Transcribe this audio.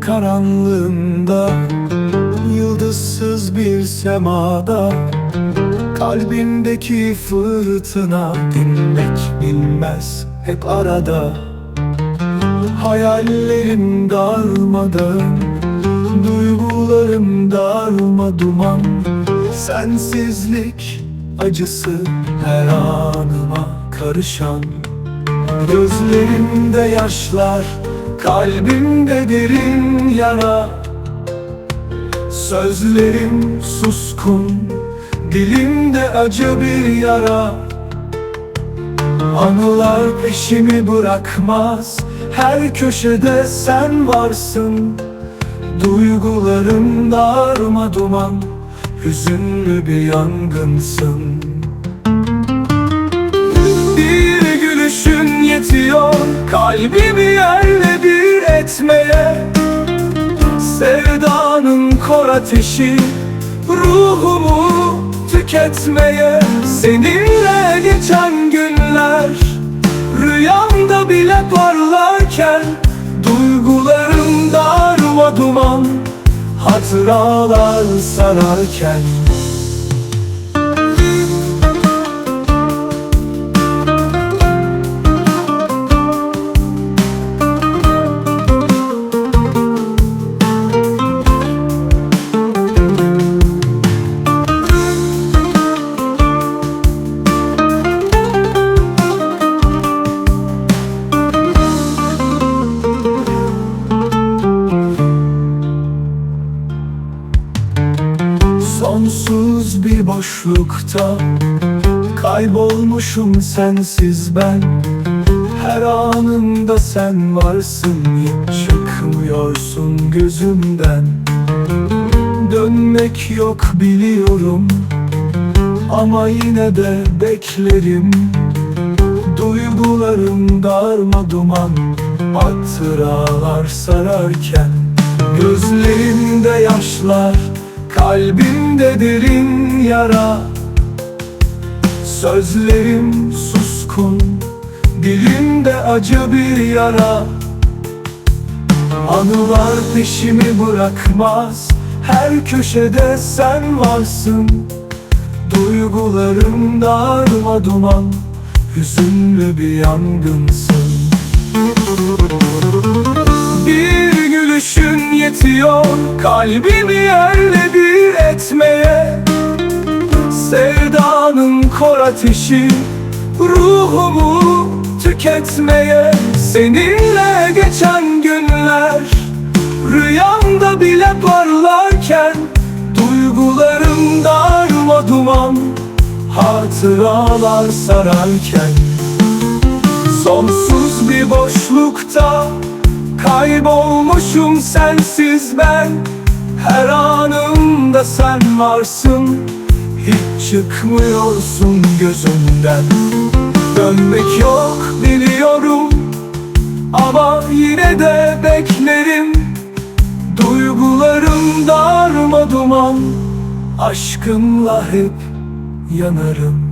karanlığında Yıldızsız bir semada Kalbindeki fırtına dinmek bilmez hep arada. Hayallerim darmadağın Duygularım darma duman Sensizlik acısı her anıma karışan Gözlerimde yaşlar Kalbimde derin yara Sözlerim suskun Dilimde acı bir yara. Anılar peşimi bırakmaz Her köşede sen varsın. Duygularım darma duman Hüzünlü bir yangınsın gülüşün yetiyor Kalbimi yerle bir etmeye. Sevdanın kor ateşi Ruhumu tüketmeye. Seninle geçen günler Rüyamda bile parlarken Duygularım darma duman Hatıralar sararken Bir boşlukta Kaybolmuşum sensiz ben Her anımda sen varsın Hiç çıkmıyorsun gözümden. Dönmek yok biliyorum Ama yine de beklerim. Duygularım darma duman Hatıralar sararken. Gözlerimde yaşlar Kalbimde derin yara Sözlerim suskun Dilimde acı bir yara. Anılar peşimi bırakmaz Her köşede sen varsın. Duygularım darma duman Hüzünlü bir yangınsın. Bir gülüşün yetiyor. Kalbimi yerle bir etmeye. Sevdanın kor ateşi Ruhumu tüketmeye. Seninle geçen günler Rüyamda bile parlarken Duygularım darma duman Hatıralar sararken. Sonsuz bir boşlukta Kaybolmuşum sensiz ben. Her anımda sen varsın. Hiç çıkmıyorsun gözümden. Dönmek yok biliyorum. Ama yine de beklerim. Duygularım darma duman. Aşkınla hep yanarım